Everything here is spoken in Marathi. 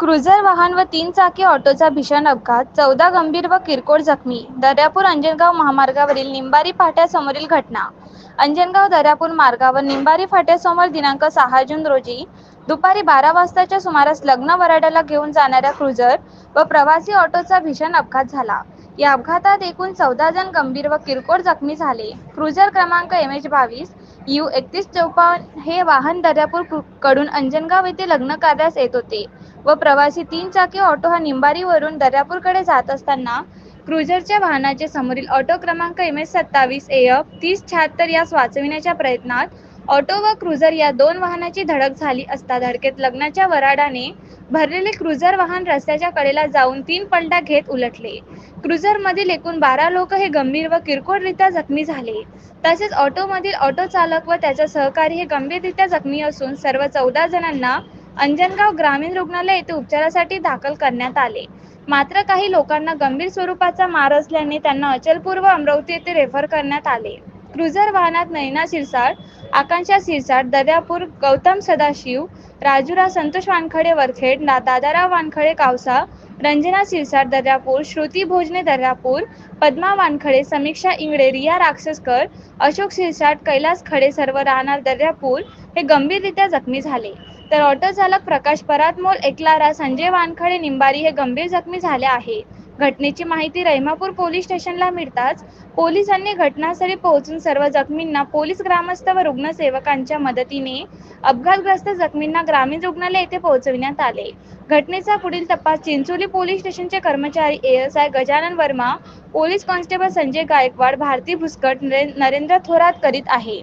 क्रुझर वाहन व तीन चाकी ऑटोचा भीषण अपघात चौदा गंभीर व किरकोळ जखमी दर्यापूर अंजनगाव महामार्गावरील निंबारी फाट्यासमोरील घटना. अंजनगाव दर्यापूर मार्गावर निंबारी फाट्यासमोर दिनांक सहा जून रोजी दुपारी बारा वाजताच्या सुमारास लग्न वराड्याला घेऊन जाणाऱ्या क्रुझर व प्रवासी ऑटोचा भीषण अपघात झाला. या अपघातात एकूण चौदा जण गंभीर व किरकोळ जखमी झाले. क्रुझर क्रमांक एम एच बावीस यू एकतीस चौपन्न हे वाहन दर्यापूरकडून अंजनगाव येथे लग्न कार्यास येत होते. व प्रवासी तीन चाकी ऑटो हा निंबारीवरून दर्यापूरकडे जात असताना क्रुझरच्या वाहनाचे समोरील ऑटो क्रमांक एम एस सत्तावीस एफ तीस शहात्तर यास वाचविण्याच्या प्रयत्नात ऑटो व क्रुझर या दोन वाहनाची धडक झाली असता धडकेत लग्नाच्या वराडाने भरलेले क्रुझर वाहन रस्त्याच्या कडेला जाऊन तीन पलटा घेत उलटले. क्रुझरमधील एकूण बारा लोक हे गंभीर व किरकोळरित्या जखमी झाले. तसेच ऑटोमधील ऑटो चालक व त्याचा सहकारी हे गंभीररित्या जखमी असून सर्व चौदा जणांना अंजनगाव ग्रामीण रुग्णालय येथे उपचारासाठी दाखल करण्यात आले. मात्र काही लोकांना गंभीर स्वरूपाचा मार असल्याने त्यांना अचलपूर व अमरावती येथे रेफर करण्यात आले. क्रुझर वाहनात नैना शिरसाट आकांक्षा शिरसाट दर्यापूर गौतम सदाशिव राजुरा संतोष वानखडे वरखेड दादाराव वानखडे कावसा रंजना शिरसाट दर्यापूर श्रुती भोजने दर्यापूर पद्मा वानखडे समीक्षा इंगळे रिया राक्षसकर अशोक शिरसाट कैलास खडे सर्व राहणार दर्यापूर हे गंभीररित्या जखमी झाले. तर ऑटो चालक प्रकाश परातमोल एकलारा संजय वानखडे निंबारी हे गंभीर जखमी झाले आहे. घटनेची माहिती रहिमापूर पोलीस स्टेशनला मिळताच पोलिसांनी घटनास्थळी पोहोचून सर्व जखमींना पोलीस ग्रामस्थ व रुग्णसेवकांच्या मदतीने अपघातग्रस्त जखमींना ग्रामीण रुग्णालय येथे पोहोचविण्यात आले. घटनेचा पुढील तपास चिंचोली पोलीस स्टेशनचे कर्मचारी ASI Gajanan Varma police constable Sanjay Gaikwad Bharati Bhuskat Narendra Thorat करीत आहे.